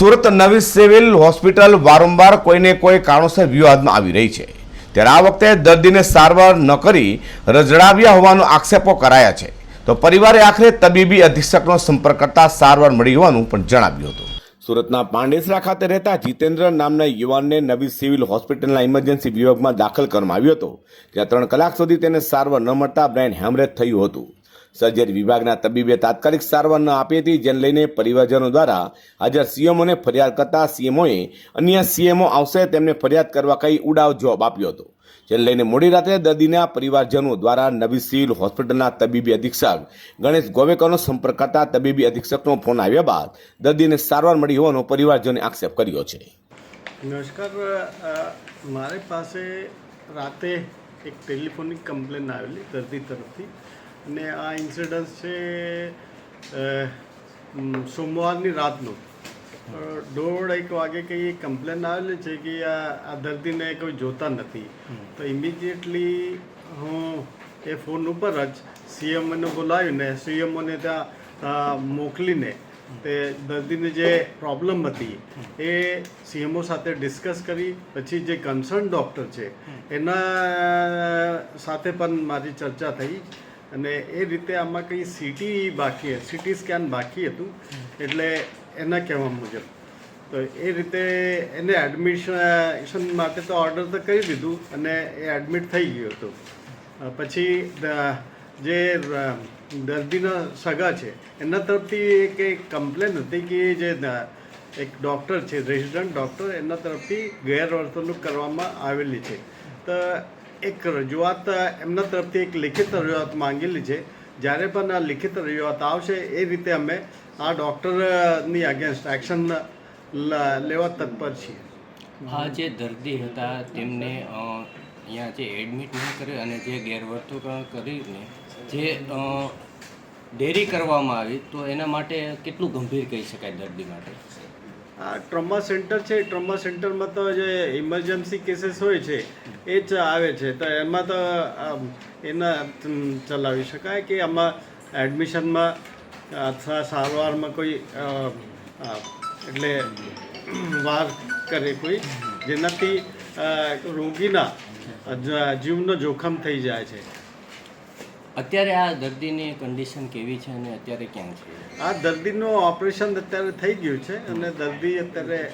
સુરત નવી civil hospital વારંવાર કોઈને કોઈ કારણોસર વિવાદમાં આવી રહી છે. ત્યારે આ વખતે દર્દીને સારવાર ન કરી રજડાવ્યા હોવાનો આક્ષેપો કરાયા છે. તો પરિવારે આખરે તબીબી અધિક્ષકનો સંપર્ક કરતા સારવાર મળી હોવાનું પણ જણાવ્યું હતું. સુરતના પાંડેસરા ખાતે રહેતા જીતેન્દ્ર નામના યુવાનને નવી સિવિલ હોસ્પિટલના ઇમરજન્સી વિભાગમાં દાખલ કરવામાં આવ્યો હતો. જ્યાં ત્રણ કલાક સુધી તેને સારવાર ન મળતા બ્રેન હેમરેજ થયું હતું. સર્જરી વિભાગના તબીબે તાત્કાલિક સારવાર ન આપી હતી, જેને લઈને પરિવારજનો દ્વારા હાજર સીએમઓને ફરિયાદ કરતા સીએમઓએ અન્ય સીએમઓ આવશે તેમને ફરિયાદ કરવા કઈ ઉડાવ જવાબ આપ્યો હતો. જેને લઈને મોડી રાત્રે દર્દીના પરિવારજનો દ્વારા નવી સિવિલ હોસ્પિટલના તબીબી અધિક્ષક ગણેશ ગોવેકરનો સંપર્ક કરતા તબીબી અધિક્ષકનો ફોન આવ્યા બાદ દર્દીને સારવાર મળી હોવાનો પરિવારજનોએ આક્ષેપ કર્યો છે. નમસ્કાર મારી પાસે રાતે એક ટેલિફોનિક કમ્પ્લેન આવેલી દર્દી તરફથી. અને આ ઇન્સિડન્સ છે સોમવારની રાતનો. દોઢ એક વાગે કંઈ કમ્પ્લેન આવેલી છે કે આ આ દર્દીને કોઈ જોતા નથી. તો ઇમિડિયેટલી હું એ ફોન ઉપર જ સીએમઓને બોલાવીને સીએમઓને ત્યાં મોકલીને તે દર્દીને જે પ્રોબ્લેમ હતી એ સીએમઓ સાથે ડિસ્કસ કરી પછી જે કન્સર્ન ડૉક્ટર છે એના સાથે પણ મારી ચર્ચા થઈ. અને એ રીતે આમાં કંઈ સીટી બાકી સીટી સ્કેન બાકી હતું. એટલે એના કહેવા મુજબ. તો એ રીતે એને એડમિશન માટે તો ઓર્ડર તો કરી દીધું અને એ એડમિટ થઈ ગયો હતો. પછી જે દર્દીના સગા છે, એના તરફથી એક એક કમ્પ્લેન હતી કે જે એક ડૉક્ટર છે રેસિડન્ટ ડૉક્ટર એના તરફથી ગેરવર્તણૂક કરવામાં આવેલી છે. તો એક રજૂઆત એમના તરફથી એક લિખિત રજૂઆત માંગેલી છે. જ્યારે પણ આ લિખિત રજૂઆત આવશે, એ રીતે અમે આ ડૉક્ટરની અગેન્સ્ટ એક્શન લેવા તત્પર છીએ. આ જે દર્દી હતા, તેમને અહીંયા જે એડમિટ ન કરે અને જે ગેરવર્તુક કરીને જે ડેરી કરવામાં આવી, તો એના માટે કેટલું ગંભીર કહી શકાય દર્દી માટે? આ ટ્રોમા સેન્ટર છે. ટ્રોમા સેન્ટરમાં તો જે ઇમરજન્સી કેસીસ હોય છે, એ જ આવે છે. તો એમાં તો એના ચલાવી શકાય કે આમાં એડમિશનમાં અથવા સારવારમાં કોઈ એટલે વાર કરે કોઈ, જેનાથી રોગીના જીવનો જોખમ થઈ જાય છે. અત્યારે આ દર્દીની કન્ડિશન કેવી છે અને અત્યારે ક્યાં છે? આ દર્દીનું ઓપરેશન અત્યારે થઈ ગયું છે અને દર્દી અત્યારે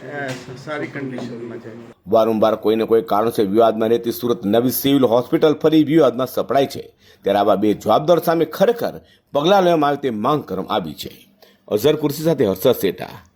સારી કન્ડિશનમાં છે. વારંવાર કોઈને કોઈ કારણોસર વિવાદમાં રહેતી સુરત નવી સિવિલ હોસ્પિટલ ફરી વિવાદમાં સપડાય છે. ત્યારે આવા બે જવાબદાર સામે ખરેખર પગલાં લેવામાં આવે તે માંગ કરવામાં આવી છે. અઝર કુર્સી સાથે હર્ષદ સેઠા